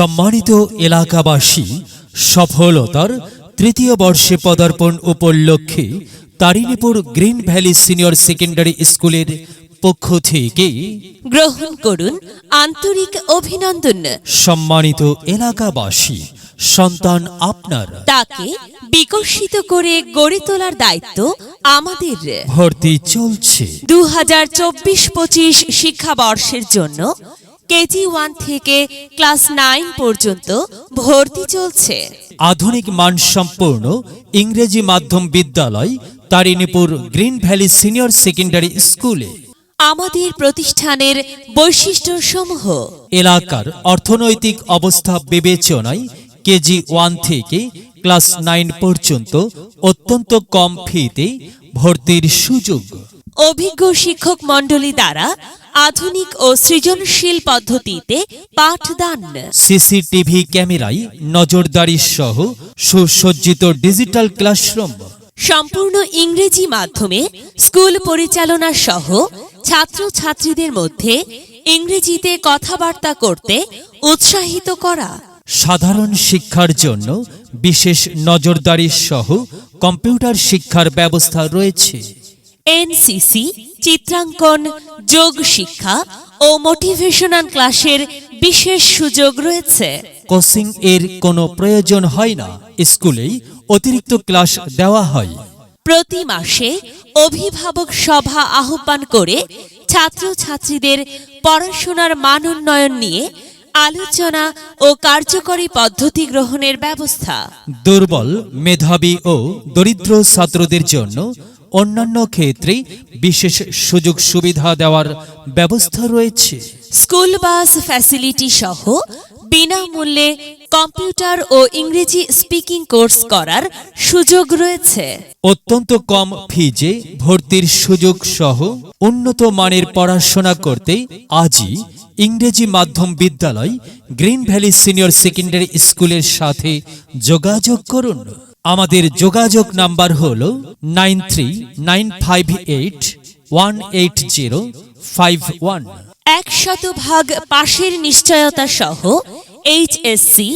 সম্মানিত এলাকাবাসী সফলতার তৃতীয় বর্ষে পদার্পণ উপলক্ষে Taranipur green valley senior secondary স্কুলের পক্ষ থেকে গ্রহণ করুন আন্তরিক অভিনন্দন। সম্মানিত এলাকাবাসী সন্তান আপনার। তাকে বিকশিত করে গড়ে তোলার দায়িত্ব আমাদের। ভর্তি চলছে। দু হাজার চব্বিশ পঁচিশ শিক্ষাবর্ষের জন্য কেজি ওয়ান থেকে ক্লাস নাইন পর্যন্ত ভর্তি চলছে। আধুনিক মানসম্পন্ন ইংরেজি মাধ্যম বিদ্যালয় Taranipur green valley senior secondary স্কুলে। আমাদের প্রতিষ্ঠানের বৈশিষ্ট্যসমূহ। এলাকার অর্থনৈতিক অবস্থা বিবেচনায় কেজি ওয়ান থেকে ক্লাস নাইন পর্যন্ত অত্যন্ত কম ফিতে ভর্তির সুযোগ। অভিজ্ঞ শিক্ষক মণ্ডলী দ্বারা আধুনিক ও সৃজনশীল পদ্ধতিতে পাঠদান। সিসিটিভি ক্যামেরায় নজরদারি সহ সুসজ্জিত ডিজিটাল ক্লাসরুম। সম্পূর্ণ ইংরেজি মাধ্যমে স্কুল পরিচালনা সহ ছাত্রছাত্রীদের মধ্যে ইংরেজিতে কথাবার্তা করতে উৎসাহিত করা। সাধারণ শিক্ষার জন্য বিশেষ নজরদারি সহ কম্পিউটার শিক্ষার ব্যবস্থা রয়েছে। এনসিসি চিত্রাঙ্কন যোগ শিক্ষা ও মোটিভেশনাল ক্লাসের বিশেষ সুযোগ রয়েছে। কোচিং এর কোনো প্রয়োজন হয় না স্কুলেই অতিরিক্ত ক্লাস দেওয়া হয়। প্রতি মাসে অভিভাবক সভা আহ্বান করে ছাত্রছাত্রীদের পড়াশোনার মান উন্নয়ন নিয়ে আলোচনা ও কার্যকরী পদ্ধতি গ্রহণের ব্যবস্থা। দুর্বল মেধাবী ও দরিদ্র ছাত্রদের জন্য অন্যান্য ক্ষেত্রে বিশেষ সুযোগ সুবিধা দেওয়ার ব্যবস্থা রয়েছে। স্কুল বাস ফ্যাসিলিটি সহ বিনামূল্যে কম্পিউটার ও ইংরেজি স্পিকিং কোর্স করার সুযোগ রয়েছে। অত্যন্ত কম ফিজে ভর্তির সুযোগ সহ উন্নত মানের পড়াশোনা করতে আজই ইংরেজি মাধ্যম বিদ্যালয় গ্রিন ভ্যালি সিনিয়র সেকেন্ডারি স্কুলের সাথে যোগাযোগ করুন। আমাদের যোগাযোগ নাম্বার হল nine three nine five eight one eight zero five one. একশত ভাগ পাশের নিশ্চয়তা সহ এইচএসসি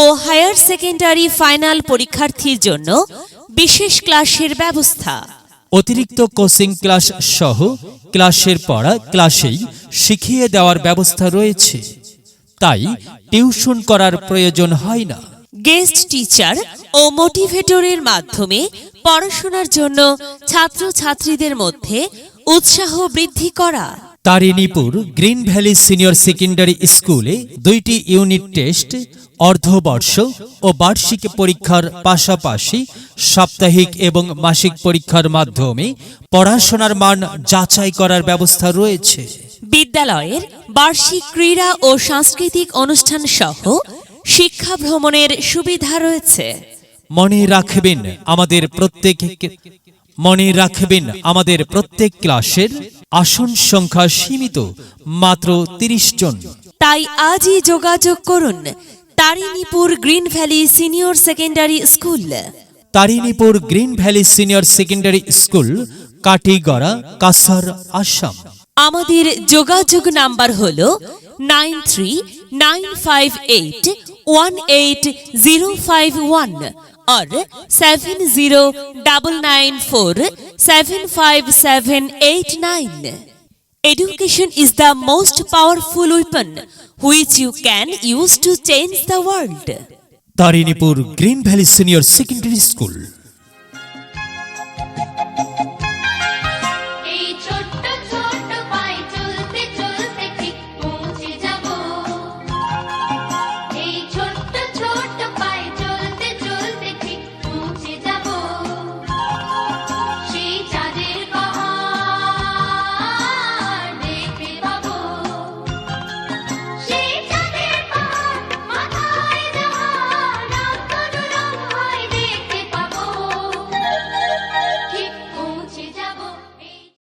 ও হায়ার সেকেন্ডারি ফাইনাল পরীক্ষার্থীর জন্য বিশেষ ক্লাসের ব্যবস্থা। অতিরিক্ত কোচিং ক্লাস সহ ক্লাসের পড়া ক্লাসেই শিখিয়ে দেওয়ার ব্যবস্থা রয়েছে। তাই টিউশন করার প্রয়োজন হয় না। গেস্ট টিচার ও মোটিভেটরের মাধ্যমে পড়াশোনার জন্য ছাত্রছাত্রীদের মধ্যে উৎসাহ বৃদ্ধি করা। Taranipur green valley senior secondary স্কুলে দুইটি ইউনিট টেস্ট অর্ধবর্ষ ও বার্ষিক পরীক্ষার পাশাপাশি সাপ্তাহিক এবং মাসিক পরীক্ষার মাধ্যমে পড়াশোনার মান যাচাই করার ব্যবস্থা রয়েছে। বিদ্যালয়ের বার্ষিক ক্রীড়া ও সাংস্কৃতিক অনুষ্ঠান সহ শিক্ষা ভ্রমণের সুবিধা রয়েছে। মনে রাখবেন আমাদের প্রত্যেক মনে রাখবেন আমাদের প্রত্যেক ক্লাসের আসন সংখ্যা সীমিত মাত্র তিরিশ জন। তাই আজই যোগাযোগ করুন Taranipur green valley senior secondary school. Taranipur green valley senior secondary school Katigorah Cachar Assam. আমাদের যোগাযোগ নাম্বার হল nine three nine five eight one eight zero five one R seven zero double nine four seven five seven eight nine. Education is the most powerful weapon which you can use to green valley senior secondary school